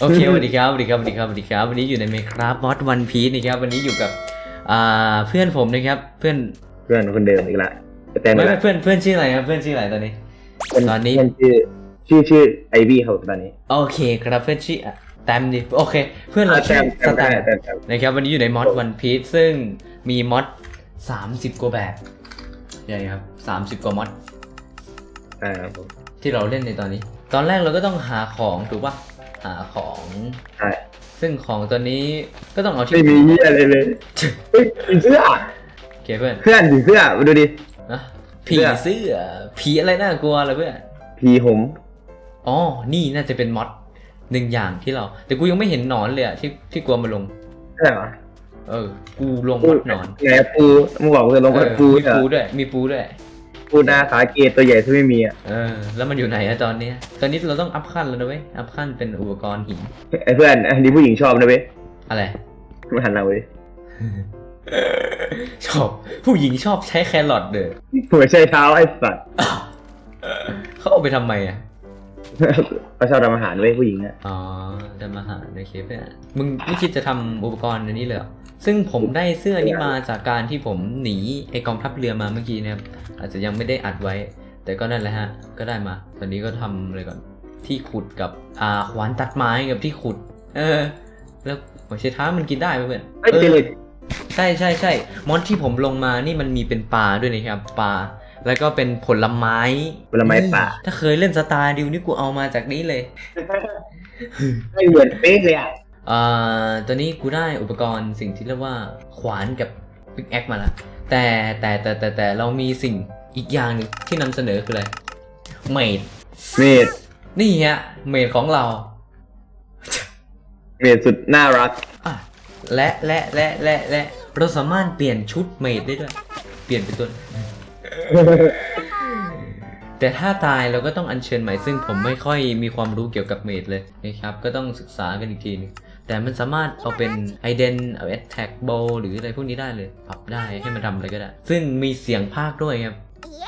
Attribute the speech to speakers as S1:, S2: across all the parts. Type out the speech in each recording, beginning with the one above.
S1: โอเคสวัสดีครับสวัสดีครับสวัสดีครับสวัสดีครับวันนี้อยู่ในเมคราฟมอสวันพีซนะครับวันนี้อยู่กับอ่าเพื่อนผมนะครับ เพื่อน
S2: เพื่อนคนเดิมอีกละแต่
S1: ไม่
S2: ไม่
S1: ไม่เพื่อนเพื่อนชื่ออะไรครับเพื่อนชื่ออะไรตอนนี้ ตอนนี้
S2: เพื่ชื่อชื่อชื่อไอวี่ครับตอนนี้
S1: โอเคครับเพื่อนชื่ออะแตมดิโอเค เพื่อนเราชื่อสแตม
S2: แต่แต่
S1: นะครับวันนี้อยู่ในมอสวันพีซซึ่งมีมอส30กว่าแบบใช่ครับ30กว่ามอส
S2: อ่าครับผม
S1: ที่เราเล่นในตอนนี้ ตอนแรกเราก็ต้องหาของถูกปะ หาของ
S2: ใช่
S1: ซึ่งของตัวนี้ก็ต้องเอาที่
S2: ไม่มีเหี้ยอะไรเลยเฮ้ยผีเสื้อ
S1: โอเคเพื่อน
S2: เพื่อนผีเสื้อมาดูดิ
S1: นะผีเสื้อผีอะไรน่ากลัวเลยเพื่อน
S2: ผีหม
S1: อ๋อนี่น่าจะเป็นมอดหนึ่งอย่างที่เรา แต่กูยังไม่เห็นหนอนเลยอะที่ที่กลัวมาลง
S2: ใช่เหรอ
S1: เออ กูลงมอดหนอน
S2: ไหนปูมึงบอกเลยลง
S1: เอ
S2: กับ
S1: อ
S2: ปู
S1: มี
S2: เหรอ
S1: ปูด้วย มีปูด้วย
S2: ปูนาขาเกตตัวใหญ่ที่ไม่มีอะ
S1: เออ แล้วมันอยู่ไหนอะตอนเนี้ยตอนนี้เราต้องอัพขั้นแล้วนะเว้ย อัพขั้นเป็นอุปกรณ์หิน
S2: ไอเพื่อนอันนี้ผู้หญิงชอบนะเว้ย
S1: อะไร
S2: มาหันเราเลย
S1: ชอบ ผู้หญิงชอบใช้แครอทเด้อ
S2: หัวใช้เท้าไอ้สัตว์
S1: เขาเอาไปทำไมอะ
S2: เขาชอบทำอาหารเว้ยผู้หญิงอะ
S1: อ๋อทำอาหารในเคฟเนี่ยมึงไม่คิดจะทำอุปกรณ์อันนี้เลยเหรอ ซึ่งผมได้เสื้อนี้มาจากการที่ผมหนีไอกองทัพเรือมาเมื่อกี้นะครับ อาจจะยังไม่ได้อัดไว้ แต่ก็นั่นแหละฮะ ก็ได้มา ตอนนี้ก็ทำอะไรก่อน ที่ขุดกับอ่าขวานตัดไม้กับที่ขุด เออ แล้วหัวไชเท้ามันกินได้ไหมเพื่อน
S2: ไม่เจอเลย
S1: ใช่ใช่ใช่มอนที่ผมลงมานี่มันมีเป็นปลาด้วยนะครับปลาแล้วก็เป็นผลไม้
S2: ผลไม้ป่า
S1: ถ้าเคยเล่นสตาร์ดิวนี่กูเอามาจากนี้เลย
S2: ไม่เหมือนเป๊ะเลยอะ
S1: อ่าตอนนี้กูได้อุปกรณ์สิ่งที่เรียกว่าขวานกับปิกแอคมาแล้วแต่แต่แต่แต่แต่เรามีสิ่งอีกอย่างหนึ่งที่นำเสนอคืออะไรเมด
S2: เมด
S1: นี่ฮะเมดของเรา
S2: เมดสุดน่ารัก
S1: อะและและและและและเราสามารถเปลี่ยนชุดเมดได้ด้วย เปลี่ยนเป็นตัว แต่ถ้าตายเราก็ต้องอัญเชิญใหม่ซึ่งผมไม่ค่อยมีความรู้เกี่ยวกับเมดเลยนะครับ ก็ต้องศึกษากันอีกทีหนึง แต่มันสามารถเอาเป็นไอเดนเอาแอตแทกโบหรืออะไรพวกนี้ได้เลย ปรับได้ให้มันทำอะไรก็ได้ ซึ่งมีเสียงภาคด้วยครับ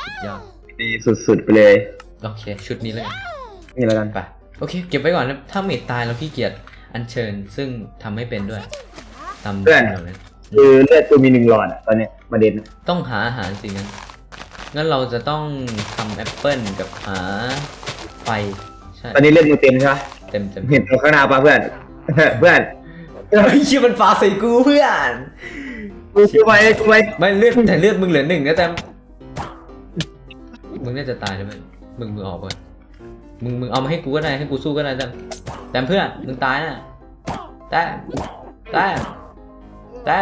S1: สุดยอด
S2: ดีสุดๆไปเลย
S1: โอเค ชุดนี้เลย
S2: นี่แล้วกัน
S1: ไปโอเค เก็บไว้ก่อนนะถ้าเมดตายเราขี้เกียจอัญเชิญ ซึ่งทำไม่เป็นด้วยตามแบบนั้น
S2: คือเลือดกูมีหนึ่งหลอดอะตอนเนี้ยประเด็น
S1: ต้องหาอาหารสิงั้นงั้นเราจะต้องทำแอปเปิลกับหาไฟใช่
S2: ตอนนี้เลือดกูเต็มใช่ไหม
S1: เต็มเต็ม
S2: เห็นตรงข้างหน้าป่ะเพื่อน เพื่อน
S1: เฮ้ยเชี่ยมันปาใส่กูเพื่อน
S2: กูกูไปกูไป
S1: ไม่เลือดแต่เลือดมึงเหลือหนึ่งนะแต่มึงน่าจะตายแล้วมึงมึงมึงออกไปมึงมึงเอามาให้กูก็ได้ให้กูสู้ก็ได้แต่แต่เพื่อนมึงตายนะแต่แต่แต่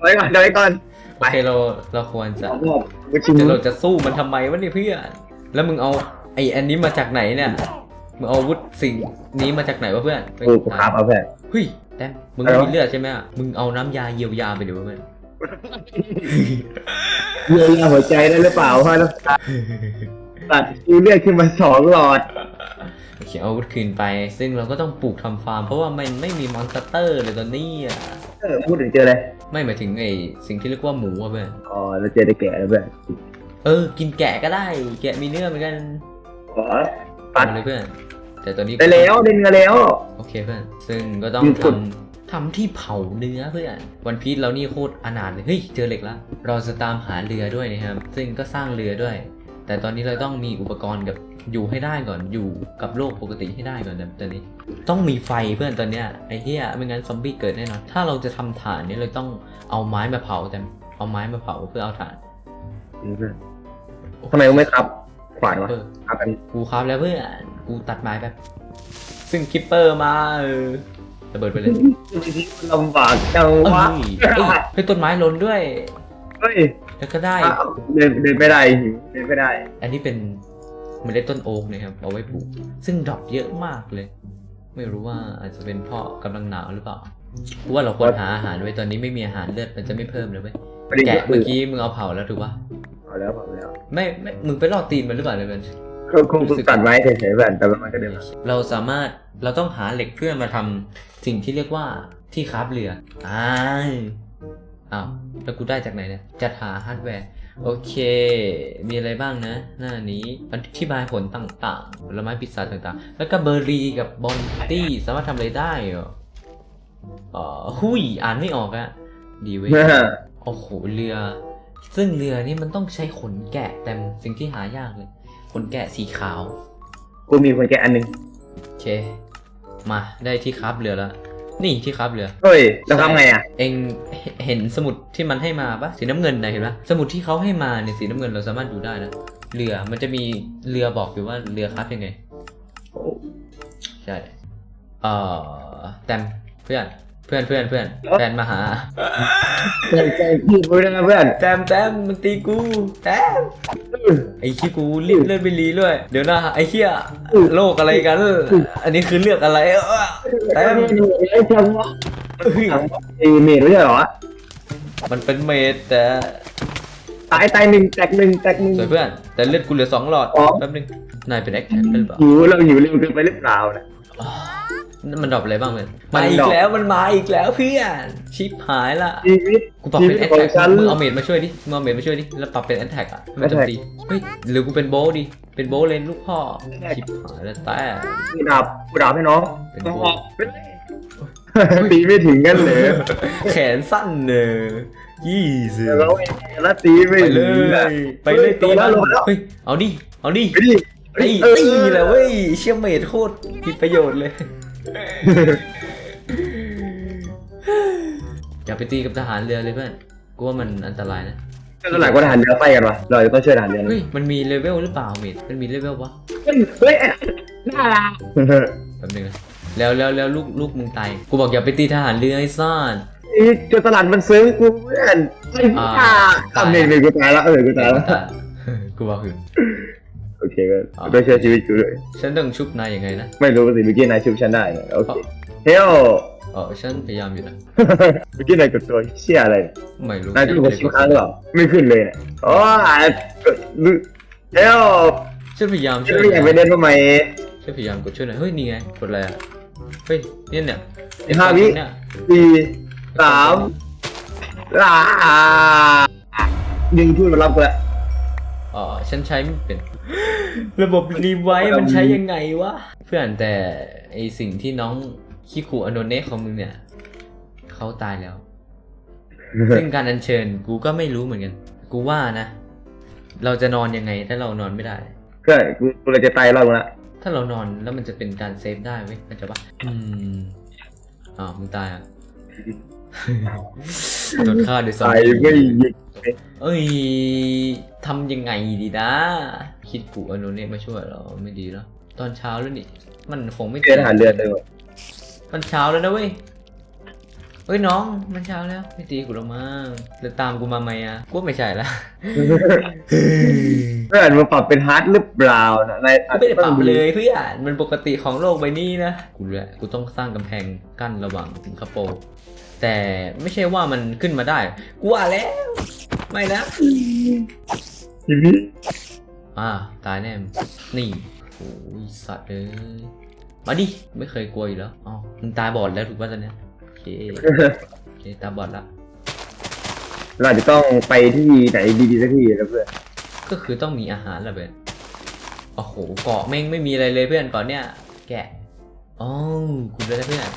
S2: ไว้ก่อนเดี๋ยวไว้ก่อน
S1: โอเคเราเราควรจะ
S2: ขอบอกกูชิม
S1: แต่เราจะสู้มันทำไมวะเนี่ยเพื่อนแล้วมึงเอาไอ้อันนี้มาจากไหนเนี่ย มึงเอาอาวุธสิ่งนี้มาจากไหนวะเพื่อน
S2: กูกูขับเอาเพื่อน
S1: เฮ้ยแต้มมึง
S2: อะไร
S1: ไม่
S2: วะ
S1: มีเลือดใช่ไหมอะมึงเอาน้ำยาเยียวยาไปเดี๋ยวเพื่อน
S2: เยียวยาหัวใจได้หรือเปล่าพ่อแล้วตัดกูเลือดขึ้นมาสองหลอด
S1: โอเคเอาอาวุธคืนไป ซึ่งเราก็ต้องปลูกทำฟาร์ม เพราะว่ามันไม่มีมอนสเตอร์เลยตอนนี้อะ
S2: เออพูดถึงเจอเลย
S1: ไม่หมายถึงไอ้สิ่งที่เรียกว่าหมูอะเพื่อน
S2: อ๋อเราเจอได้แก่แล้วเพื่อน
S1: เออ กินแกะก็ได้ แกะมีเนื้อเหมือนกัน
S2: ขอ ปัด
S1: เอาเลยเพื่อน แต่ตอนนี้
S2: ได้แล้วได้เงินแล้ว
S1: โอเคเพื่อน ซึ่งก็ต้อง
S2: ยืด
S1: ท
S2: สุดำ
S1: ทำที่เผาเนื้อเพื่อน วันพีชเรานี่โคตรอนาถเลย เฮ้ย เจอเหล็กแล้วเราจะตามหาเรือด้วยนะครับ ซึ่งก็สร้างเรือด้วย แต่ตอนนี้เราต้องมีอุปกรณ์กับอยู่ให้ได้ก่อน อยู่กับโลกปกติให้ได้ก่อนนะตอนนี้ ต้องมีไฟเพื่อนตอนเนี้ยไอ้เหี้ยไม่งั้นซอมบี้เกิดแน่นอน ถ้าเราจะทำถ่านเนี่ยเราต้องเอาไม้มาเผาแต่เอาไม้มาเผาเพื่อเอาถ่าน
S2: ทำไมกูไม่ขับ ขวานวะ
S1: เออ
S2: ขับกัน
S1: กูครับแล้วเพื่อนกูตัดไม้แบบ ซึ่งคิปเปอร์มาเออระเบิดไปเลย
S2: ลำบากจัง
S1: เอ้
S2: วะ
S1: ยเอ้ยให้ต้นไม้ล้นด้วย
S2: เฮ้ย
S1: แล้วก็ได้
S2: อ้าวเดินเดินไม่ได้เดินไม่ได้
S1: อันนี้เป็นเมล็ดต้นโอ๊กนะครับเอาไว้ปลูกซึ่งดอกเยอะมากเลย ไม่รู้ว่าอาจจะเป็นเพราะกำลังหนาวหรือเปล่ากูว่าเราควรหาอาหารไว้ตอนนี้ไม่มีอาหารเลือดมันจะไม่เพิ่มเลยเว้ย
S2: ประเด็น
S1: แกะ
S2: ก็คื
S1: เมื่
S2: อ
S1: อกี้มึงเอาเผาแล้วถูกปะ
S2: เอาแล้วเอาแล้ว
S1: ไม่ไม่มึงไปลอดตีนมันหรือเปล่าเลยมัน
S2: คือคงตัดไม้เฉยๆแบบแต่ว่ามันก็เดินมา
S1: เราสามารถเราต้องหาเหล็กเพื่อมาทำสิ่งที่เรียกว่าที่คราฟเรืออ่าอ้าวแล้วกูได้จากไหนเนี่ยจัดหาฮาร์ดแวร์โอเค มีอะไรบ้างนะ หน้านี้อธิบายผลต่างๆผลไม้พิซซ่าต่างๆ แล้วก็เบอร์รี่กับบอนตี้สามารถทำอะไรได้เหรอเอ่อหุยอ่านไม่ออกอะดีเว้ยโอ้โห เรือ ซึ่งเรือนี่มันต้องใช้ขนแกะแต่สิ่งที่หายากเลย ขนแกะสีขาว
S2: กูมีคนแกะอันหนึง
S1: โอเค มาได้ที่คราบเรือแล้ว นี่ที่คราบเรือ
S2: เฮ้ยแล้วทำไงอะ
S1: เองเห็นเห็นสมุดที่มันให้มาปะสีน้ำเงินนะเห็นปะสมุดที่เขาให้มาเนี่ยสีน้ำเงินเราสามารถดูได้นะเรือมันจะมีเรือบอกอยู่ว่าเรือครับยังไง ใช่เอ่อแตมเพื่อน เพื่อนเพื่อนเพื่อนแฟนมาหา
S2: ใช่ใช่พี่พูดนะเพื่อน
S1: แตมแตมมันตีกูแตมไอ้ขี้ยกูรีบเลื่อนไปรีด้วย เดี๋ยวนะไอ้เหี้ยโลกอะไรกัน อันนี้คือเลือกอะไรเออแตม
S2: ไอ้จังวะไอ้เมดไม่ใช่เหรอ
S1: มันเป็นเมดแต่
S2: ตายตายหนึ่งแตกหนึ่งแตกหนึ่ง
S1: สวยเพื่อน แต่เลือดกูเหลือสองหลอด
S2: อ๋อ
S1: แป๊บนึงนายเป็นแอคแท็กเป็นเปล่า
S2: หิวเราหิวเร็วเกินไปหรือเปล่านะ
S1: นั่น มันดรอปอะไรบ้างเพื่อน
S2: มั
S1: มานอี
S2: ดร
S1: ก
S2: อป
S1: แล้วมันมาอีกแล้วเพื่อนชิปหายละ
S2: ชีวิต
S1: กูปรับ
S2: ชี
S1: เป็
S2: วิ
S1: น
S2: ต
S1: แอค
S2: ของ
S1: แท็ก
S2: ฉัน
S1: มึงเอาเมดมาช่วยดิมึงเอาเมดมาช่วยดิแล้วปรับเป็นแอคแท็กอะไม่โจมตีเฮ้ยหรือกูเป็นโบลดิเป็นโบลเลนลูกพ่อชิปหายแล้วแต่
S2: กูดับกูดับให้น้อง
S1: เป็น
S2: น้อง
S1: โบ
S2: ออกตีไม่ถึงกันเลย
S1: แขนสั้นเนอะยี่สิบ
S2: แล้วแล้วตีไม่
S1: ไปเล
S2: ถึงอะ
S1: ยไปเลยตี
S2: แล้
S1: มั
S2: วนลงแล้ว
S1: เฮ้ยเอาดิเอาดิ
S2: ไปดิ
S1: ไอ้
S2: เออ
S1: ตีแหละเว้ยเชี่ยเมดโคตรมีประโยชน์เลย อย่าไปตีกับทหารเรือเลยเพื่อนกูว่ามันอันตรายนะ
S2: ก็หลายคนทหารเรือไฟกันวะเราจะต้องช่วยทหารเรือนะ
S1: เฮ้ยมันมีเลเวลหรือเปล่าเมดมันมีเลเวลปะ
S2: เฮ้ยเฮ้ยน่ารัก
S1: แป๊บนึงนะแล้วแล้วแล้วลูกลูกมึงตายกูบอกอย่าไปตีทหารเรือไอ้ซ่าน
S2: อีเจอตลาดมันซึ้งกูเพื่อนไอ้บ้า
S1: อ่า
S2: ทำเองเลยกูตายแล้วเออกูตายแล้ว
S1: กูบอกคือ
S2: โอ เคก็ต้องช่วยชีวิตกูด้วย
S1: ฉันต้องชุบนายยังไงนะ
S2: ไม่รู้สิเมื่อกี้นายชุบฉันได้นะโอเคเฮ้ย
S1: เออฉันพยายามอยู่นะ
S2: เมื่อกี้นายกดตัวเชี่ยอะไร
S1: ไม่รู้
S2: นายกดชิบค้างหรือเปล่าไม่ขึ้นเลยเนี่ยโอ้ยเฮ้ย
S1: ฉันพยายาม
S2: ฉั
S1: ช่
S2: น
S1: วย
S2: ไม่อยากไปเล่นทำไม
S1: ฉันพยายามกดช่วยหน่อยเฮ้ยนี่ไงกดอะไรอะเฮ้ยเนี่ยเนี่ย
S2: ห้าวิ
S1: เนี่ย
S2: สี่สามอ่ายิงพูดมารับกูแล้ว
S1: อ๋อฉันใช้ไม่เป็น ระบบรีไวท์มันใช้ยังไงวะ เพื่อนแต่ไอสิ่งที่น้องคิคุอโนเนะของมึงเนี่ย เขาตายแล้ว ซึ่งการอัญเชิญกูก็ไม่รู้เหมือนกัน กูว่านะ เราจะนอนยังไงถ้าเรานอนไม่ได้
S2: เพื่อนกูกูเลยจะตายรอดมึงละ
S1: ถ้าเรานอนแล้วมันจะเป็นการเซฟได้เว้ยมันจะว่าอืมอ้าวมึงตายอะโดนฆ่าโดยซอม
S2: ตาย
S1: บี้
S2: ไม่หยุด
S1: เอ้ยทำยังไงดีนะ คิดกูอโนเนะมาช่วยเราไม่ดีแล้ว ตอนเช้าแล้วนี่ มันคงไม่
S2: เรือทหารเรือเต็ม
S1: มันเช้าแล้วนะเว้ยเฮ้ยน้องมันเช้าแล้วไม่ตีกูหรอกมั้งแล้วตามกูมาไหมอะกูว่าไม่ใช่ละ
S2: เพื่อนมันปรับเป็นฮาร์ดหรือเปล่านะใน
S1: กูไม่ได้ปรับเลยเพื่อนมันปกติของโลกใบนี้นะกูเลยกูต้องสร้างกำแพงกั้นระหว่างสิงคโปร์ แต่ไม่ใช่ว่ามันขึ้นมาได้กูว่าแล้ว ไม่นะ
S2: ชีวิต
S1: อ่าตายแน่นี่โอ้ยสัตว์เอ้ยมาดิไม่เคยกลัวอยู่แล้วอ๋อมึงตาบอดแล้วถูกป่ะตอนเนี้ยโอเคโอเคตาบอดละ
S2: เราอาจจะต้องไปที่ไหนดีๆสักที่แล้วเพื่อน
S1: ก็คือต้องมีอาหารละเพื่อนโอ้โหเกาะแม่งไม่มีอะไรเลยเพื่อนก่อนเนี้ยแกะอ๋อกูเลยนะเพื่อน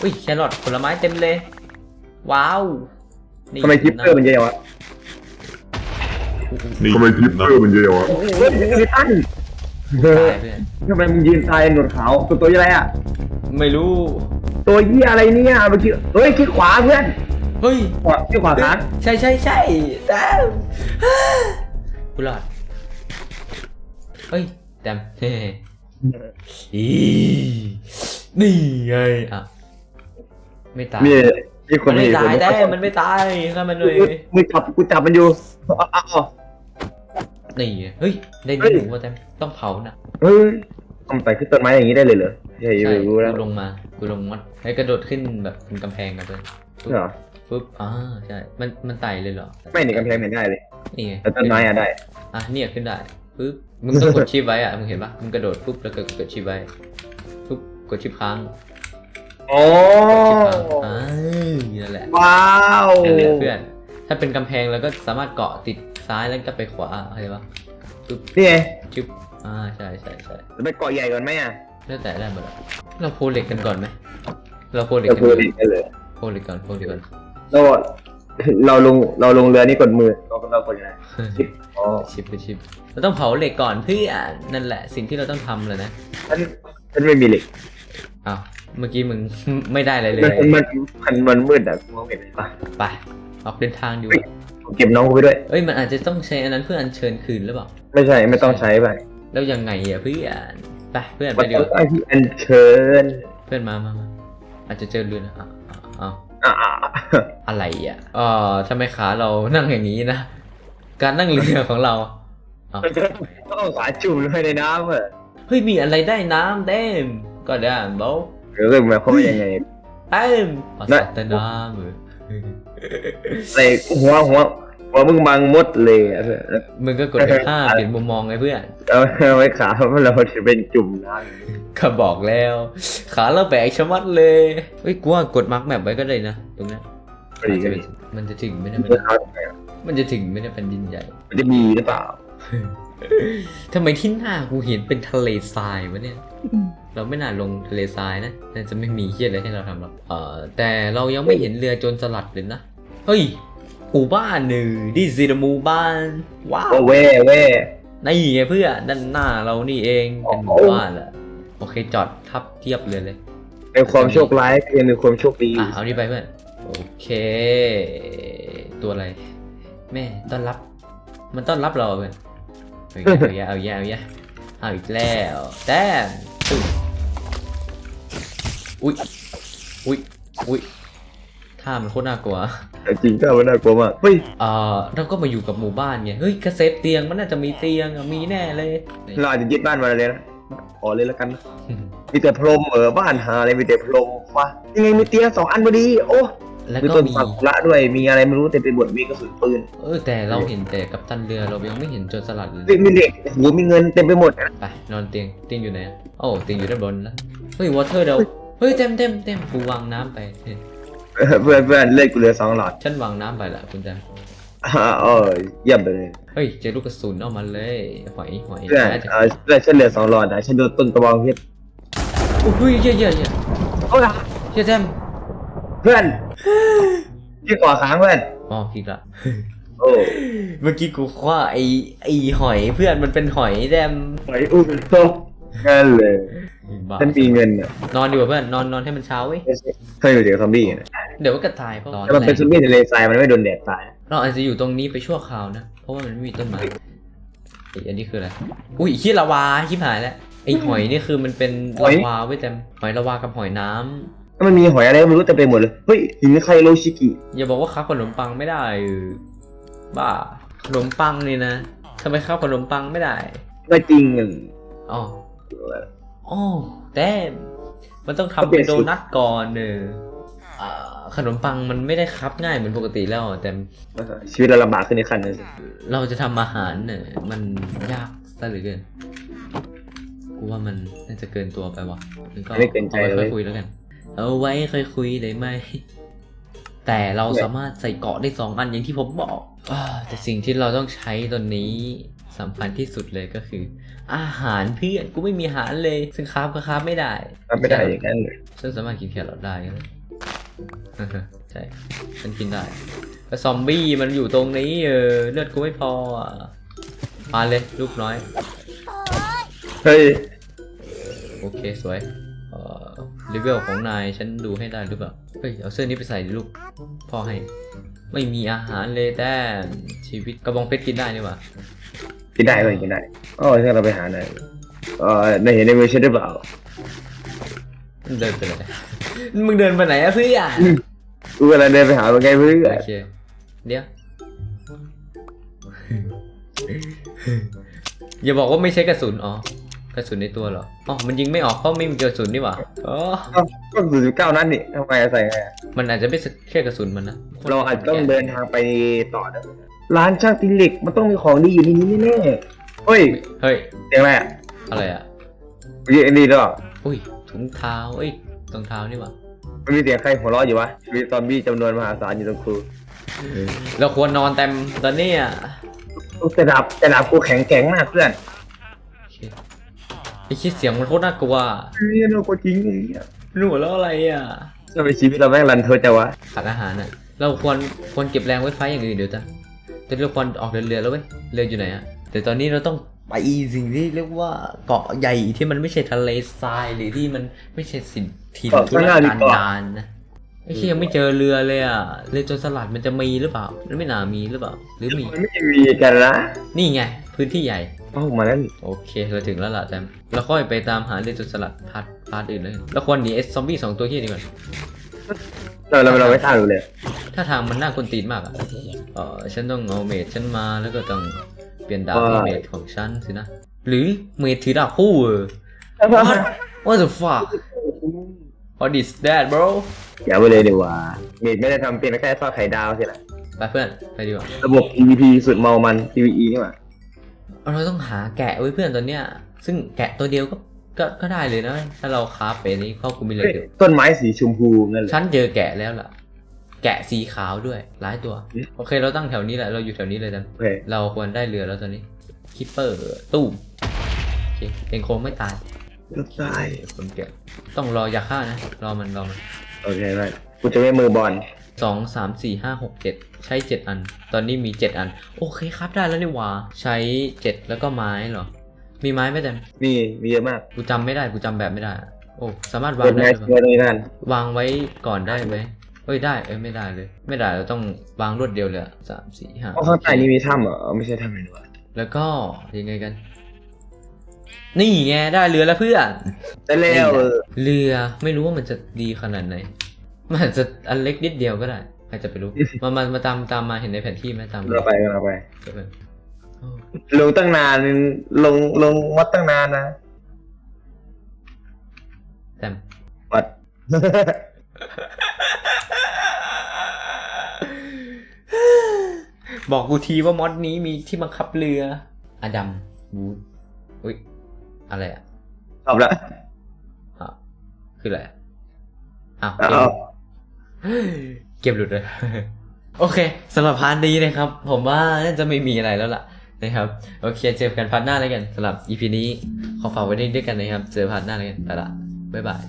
S1: อุ้ยแครอทผลไม้เต็มเลย ว้าวนี่
S2: ทำไมคลิปเปอร์มันเยอะวะ
S3: ทำไมคลิปเปอร์มันเยอะวะ
S2: เฮ้ยมีตั้น
S1: ตายเพื่อน
S2: ทำไมมึงยืนตายหนวดขาวตัวตัวอะไรอะ
S1: ไม่รู้
S2: ตัวเหี้ยอะไรเนี่ยเมื่อกี้เฮ้ยคิดขวาเพื่อน
S1: เฮ้ย
S2: ขวาคิดขวาค้าง
S1: ใช่ใช่ใช่แดมกูรอดเฮ้ยแดมเฮ้อีนี่ไงอะไม่ตาย
S2: นี่นี่ค
S1: มันนไม่
S2: นี้
S1: ตายแต่มันไม่ตายข้ามันเลย
S2: มึงจับกูจับมันอยู่อ้าวอ้าว
S1: นี่ไงเฮ้ยได้
S2: เฮ้
S1: เนื้
S2: ย
S1: อหมูว่าแต่ต้องเผานะ
S2: เฮ้ยทำไปขึ้นต้นไม้อย่างนี้ได้เลยเหรอเฮ้ย
S1: ใช่
S2: รู้แล้ว
S1: กูลงมากูลงมัดให้กระโดดขึ้นแบบเป็นกำแพงกันเลยปุ๊บ
S2: เหรอ
S1: ปุ๊บอ่าใช่ มัน มันไต่เลยเหรอ
S2: ไม่หนีกำแพงไม่ได้เลย
S1: นี่ไง
S2: แต่ต้นไม้อะได้
S1: อะเนี่ยขึ้นได้ปุ๊บ มึงต้องกดชิปไว้อะ มึงเห็นปะมึงกระโดดปุ๊บแล้วก็กดชิปไว้ปุ๊บ กดชิปค้าง
S2: โอ้
S1: กดชิปค้างอ่านั่นแหละ
S2: ว้าว
S1: นั่นแหละเพื่อน ถ้าเป็นกำแพงเราก็สามารถเกาะติดซ้ายแล้วก็ไปขวาอะไรปะปึ๊บ
S2: นี่ไง
S1: จุ๊บอ่าใช่ใช่ใช่
S2: จะไปเกาะใหญ่ก่อนไหมอะ
S1: แล้วแต่ได้หมดอะเราโพลเหล็กกันก่อนไหมเราโพลเหล็ก
S2: จะ
S1: กัน
S2: พู
S1: ก่
S2: ด
S1: อน
S2: อีกได้เลย
S1: โพลเหล็กก่อนโพลเหล็กก่อน
S2: เราเราลงเราลงเรือนี่กดมือเราเรากดยังไงชิปอ๋อ
S1: ชิปไปชิปเราต้องเผาเหล็กก่อนเพื่อนั่นแหละสิ่งที่เราต้องทำเลยนะ
S2: ฉันฉันไม่มีเหล็ก
S1: อ้าวเมื่อกี้มึง ไม่ได้อะไรเล
S2: มัน
S1: ย
S2: มันมันมันมืดอะกูมองเห็นไหมปะ
S1: ไปออกเดินทางดีกว่า
S2: ผมเก็บน้องกูไปด้วย
S1: เอ้ยมันอาจจะต้องใช้อันนั้นเพื่ออัญเชิญคืนหรือเปล่า
S2: ไม่ใช่ไม่ต้องใช้ไป
S1: แล้วยังไงอะเพื่อนไปเพื่อนไป
S2: มัน
S1: ดี
S2: ต้อกง
S1: ว่า
S2: ได้ที่อัญเชิญ
S1: เพื่อนมามามาอาจจะเจอเรือนะอ้าวอ้าว
S2: อ่า
S1: อะไรอะเอ่อทำไมขาเรานั่งอย่างนี้นะ การนั่งเรือของเราอ้าว
S2: ต้องขาจุ่มลงไปในน้ำเหรอ
S1: เฮ้ยมีอะไรได้น้ำเต็ม ก็ได้บอ
S2: หรือเรื่องหมายความว่ายังไง
S1: เต็มภา
S2: ได้
S1: ษาแต่น้ำเออ
S2: ใส่หัวหัวหัวมึงบังมดเลยอะเพื่อน
S1: มึงก็กดไปห้าเปลี่ยนมุมมองไงเพื่อน
S2: เอาเอาไว้ขาเพราะเราจะเป็นจุ่มน้ำ
S1: ก็บอกแล้ว ขาเราแบกชะมัดเลยเฮ้ยกูว่ากดมาร์กแมปไว้ก็ได้นะ ตรงเนี้ย
S2: พอดีกัน
S1: มันจะถึงไหมเนี่
S2: มั
S1: ได้
S2: น
S1: มัน
S2: จะเข้าทำไมอะ
S1: มันจะถึงไหมเนี่ได้เป็นดินใหญ่
S2: มันจะมีหรือเปล่า
S1: ทำไมที่หน้ากูเห็นเป็นทะเลทรายวะเนี่ย เราไม่น่าลงทะเลทรายนะน่าจะไม่มีเฮียอะไรให้เราทำหรอกเออแต่เรายังไม่เห็นเรือโจรสลัดเลยนะ เฮ้ยหมู่บ้านหนึ่งดิซิดหมู่บ้าน ว้าว
S2: โอ้เว่เว่
S1: นี่ไงเพื่อนด้านหน้าเรานี่เองเป็นหมู่
S2: โอ้
S1: บ้านแหละโอเคจอดทับเทียบเลยเลย
S2: ในความโชคร้ายคือในความโชคดี
S1: อะเอานี่ไปเพื่อนโอเค ตัวอะไร แม่ต้อนรับ มันต้อนรับเราเหรอเพื่อนเอาอีกเอาอีกเอาอีกเอาอีกเอาอีกแล้วแต้มตึ้ง อุ้ยอุ้ยอุ้ยท่ามันโคตรน่ากลัว
S2: แต่จริงก็มันน่ากลัวมากเฮ้ย
S1: เอ่อเราก็มาอยู่กับหมู่บ้านไงเฮ้ยกระเซฟเตียงมันน่าจะมีเตียงอะมีแน่เลย
S2: เราอาจจะยึดบ้านมาเลยนะขอเลยแล้วกันนะมีแต่พรมเออบ้านหาอะไรมีแต่พรมวะยังไงมีเตียงสองอันพอดี โอ้
S1: แล้ว
S2: มี
S1: ก็
S2: ต้น
S1: มี
S2: ซากุระด้วยมีอะไรไม่รู้เต็มไปหมดมีกระสุนปืน
S1: เออแต่เราเห็นแต่กับตันเรือเรายังไม่เห็นโจรสลัดเลย
S2: มีเหล็กโอ้โหมีเงินเต็มไปหมด
S1: ไปนอนเตียงเตียงอยู่ไหนอะโอ้เตียงอยู่ด้านบนแล้วเฮ้ยวอเตอร์เดาเฮ้ยเต็มเต็มเต็มกูวางน้ำไปเฮ้ย
S2: เออเพื่อนเพื่อนเลือดกูเหลือสองหลอด
S1: ฉันวางน้ำไปละคุณจัน
S2: อ่าเออเยี่ยมไปเลย
S1: เฮ้ยเจอลูกกระสุนออกมาเลยหอยหอย
S2: เพื่อน
S1: น่าจะ
S2: เออเพื่อนฉันเหลือสองหลอดนะฉันโดนต้นกระบองเพชร
S1: โอ้ยเยอะเยอะเยอะ
S2: โอ้ย
S1: เยอะเต็ม
S2: เพื่อน ที่ขวาค้างเพื่อน
S1: อ๋อคิดละ
S2: โอ้
S1: เมื่อกี้กูคว้าไอไอหอยเพื่อนมันเป็นหอยแดม
S2: หอยอุ้มโตงั้นเลย
S1: บ้า
S2: ฉันมีเงินอะ
S1: นอนดีกว่าเพื่อนนอนนอนให้มันเช้าเว้ย
S2: เคยอยู่เดี๋ยวซอมบี้อะ
S1: เดี๋ยวก็กระตายเพราะร้อน
S2: ถ้ามันเป็นซอมบี้ทะเลทรายมันไม่โดนแดดตาย
S1: เราอาจจะอยู่ตรงนี้ไปชั่วคราวนะเพราะว่ามันไม่มีต้นไม้ไอยอันนี้คืออะไรอุ้ยขี้ละวาชิบหายแล้วไอหอยนี่คือมันเป็นละวาไว้ยแต่หอยละวากับหอยน้ำ
S2: ถ้ามันมีหอยอะไรไม่รู้เต็มไปหมดเลย เฮ้ยหินไคโรชิกิ
S1: อย่าบอกว่าค้าขนมปังไม่ได้เออบ้าขนมปังนี่นะทำไมค้าขนมปังไม่ได้
S2: ก็จริงอะ
S1: อ๋ออ๋อแต้มมันต้องทำเป็นโดนัทก่อนเนอะอ่าขนมปังมันไม่ได้คับง่ายเหมือนปกติแล้วแต่
S2: ชีวิตเราลำบากขึ้นในขั้นนึง
S1: เราจะทำอาหารเนี่ยมันยากซะเหลือเกินกูว่ามันน่าจะเกินตัวไปว่ะงั้นก็
S2: ไม่เกินใจ
S1: เอา
S2: เล
S1: ไว้ค่
S2: ย
S1: อยคุยแล้วกัน เอาไว้ค่อยคุยเลยไหม แต่เราสามารถใส่เกราะได้สองอันอย่างที่ผมบอกอาแต่สิ่งที่เราต้องใช้ตอนนี้สำคัญที่สุดเลยก็คือ อาหารเพื่อนกูไม่มีอาหารเลย ซึ่งคราฟก็คราฟไม่ได้
S2: รับไม่ได้อย่างนั้นเลย
S1: ฉันสามารถกินแครอทได้นะใช่ฉันกินได้แต่ซอมบี้มันอยู่ตรงนี้เออเลือดกูไม่พออะมาเลยลูกน้อย
S2: เฮ้ย
S1: โอเคสวย เอ่อเลเวลของนายฉันดูให้ได้หรือเปล่า เฮ้ย เอาเสื้อนี้ไปใส่ดิลูก พ่อให้ ไม่มีอาหารเลยแต่ชีวิตกระบองเพชรกินได้นี่หว่า
S2: กินได้เลยกินได้อ๋อถ้าเราไปหาหน่อยเออได้เห็นในมือฉันหรือเปล่า
S1: มึงเดินไปไหนมึงเดินไปไหนอะเพื่อน
S2: กูกำลังเดินไปหามันไงเพื่อน
S1: โอเคเดี๋ยวอย่าบอกว่าไม่ใช่กระสุนอ๋อ กระสุนในตัวเหรอ อ๋อ มันยิงไม่ออกเพราะไม่มีกระสุนนี่หว่าอ๋อ
S2: เอ้าก็ศูนย์จุดเก้านัดนี่ทำไมใส่ไงอะ
S1: มันอาจจะไม่ใช่แค่กระสุนมันนะ
S2: เราอาจจะต้องเดินทางไปต่อนะร้านช่างติเหล็กมันต้องมีของดีอยู่ในนี้แน่ๆเฮ้ย
S1: เฮ้ย
S2: เสียงอะไรอะ
S1: อะไรอะ
S2: มีอันนี้ด้วยเหรอ
S1: อุ้ย ถุงเท้าเอ้ยรองเท้านี่หว่า
S2: มันมีเสียงใครหัวเราะอยู่วะมีซอมบี้จำนวนมหาศาลอยู่ตรงครู
S1: เราควรนอนเต็มตอนเนี้ย
S2: จะดับจะดับกูแข็งแกร่งมากเพื่อน
S1: โอเคไอ้คิดเสียงมันโคตรน่ากลัว
S2: เฮ้ยเรากูจริงไอ้เหี้ย
S1: หนูแล้วอะไรอะ
S2: ทำไมชีวิตเราแม่งรันเทดจังวะ
S1: ขาดอาหารอะ เราควรควรเก็บแรงไว้ไฟอย่างอื่นเดี๋ยวจ้ะแต่เราควรออกเดินเรือแล้วเว้ยเรืออยู่ไหนอะแต่ตอนนี้เราต้องไปสิ่งที่เรียกว่าเกาะใหญ่ที่มันไม่ใช่ทะเลทรายหรือที่มันไม่ใช่สิ่งถิ่นทุรกันดารนะไอ้เชี่ยยังไม่เจอเรือเลยอะเรือโจรสลัดมันจะมีหรือเปล่ามันไม่น่ามีหรือเปล่า หรือมี
S2: มันไม่มีกันนะ
S1: นี่ไงพื้นที่ใหญ่
S2: เอ้ามาแล้วนี่
S1: โอเคเราถึงแล้วล่ะแจมเราค่อยไปตามหาเรือโจรสลัดพาร์ทพาร์ทอื่นเลยแล้วควรหนีไอ้ซอมบี้สองตัวที่นี่ก่อน
S2: เราเราเราไม่ทราบอยู่เลย
S1: ถ้าทางมันน่ากวนตีนมากอะเออฉันต้องเอาเมดฉันมาแล้วก็ต้องเปลี่ยนดาบให้เมดของฉันสินะหรือเมดถือดาบคู่เออ What What the fuck What is that bro
S2: อย่าไปเลยดีกว่าเมดไม่ได้ทำเป็นแค่ทอดไข่ดาวสินะ
S1: ไปเพื่อนไปดีกว่า
S2: ระบบ PVP สุดเมามัน PVE นี่หว่า
S1: เราต้องหาแกะไว้เพื่อนตอนเนี้ย ซึ่งแกะตัวเดียวก็ก็ก็ได้เลยนะ ถ้าเราคราฟเป็นนี้ครอบคลุมมีเหลย
S2: เฮ้ย
S1: เดียว
S2: ต้นไม้สีชมพูนั่นแหละ
S1: ฉันเจอแกะแล้วล่ะ แกะสีขาวด้วยหลายตัว
S2: อืม
S1: โอเค เราตั้งแถวนี้แหละ เราอยู่แถวนี้เลยจัน
S2: โอเค
S1: เราควรได้เรือแล้วตอนนี้คิปเปอร์ตู้มโอเคเองคงไม่ตาย
S2: ก็ตาย
S1: คนเก็บต้องรออย่าฆ่านะ รอมันรอมัน
S2: โอเคได้กูจะไม่มือบอล
S1: สองสามสี่ห้าหกเจ็ดใช้เจ็ดอัน ตอนนี้มีเจ็ดอัน โอเคครับได้แล้วนี่หว่า ใช้เจ็ดแล้วก็ไม้เหรอ มีไม้ไหมแจม
S2: มีมีเยอะมาก
S1: กูจำไม่ได้กูจำแบบไม่ได้อะโอ้สามารถวา
S2: เป็
S1: ง
S2: น
S1: ได้
S2: ไม้
S1: หรือ
S2: เชื่
S1: เป
S2: อ
S1: ล่า
S2: ตรงนี้นั่น
S1: วางไว้ก่อนได้ไหมเอ้ยได้เอ้ยไม่ได้เลย ไม่ได้เราต้องวางรวดเดียวเลยอะสามสี่ห้า
S2: อ๋อข้างใต้นี่มีถ้ำเหรออ๋อไม่ใช่ถ้ำเลยดีกว่า
S1: แล้วก็ยังไงกัน นี่ไงได้เรือแล้วเพื่อน
S2: ได้แล้วเออ
S1: เรือไม่รู้ว่ามันจะดีขนาดไหน มันอาจจะอันเล็กนิดเดียวก็ได้ใครจะไปรู้มามามาตามตามมาเห็นในแผนที่ไหมตาม
S2: เราไปเราไป
S1: เดี๋ยวไปโอ้
S2: ลงตั้งนานลงลงวัดตั้งนานนะ
S1: แต่
S2: วัด
S1: บอกกูทีว่ามอดนี้มีที่บังคับเรือ อดัมวูดอุ้ยอะไรอะ
S2: ตอบแล้ว
S1: อะคืออะไรอะอ้าว
S2: เก็
S1: บหลุดเลย โอเคสำหรับพาร์ทนี้นะครับ ผมว่าน่าจะไม่มีอะไรแล้วล่ะนะครับ โอเคเจอกันพาร์ทหน้าแล้วกันสำหรับ EP นี้ขอฝากไว้ด้วยกันนะครับ เจอพาร์ทหน้าแล้วกันไปละบ๊ายบาย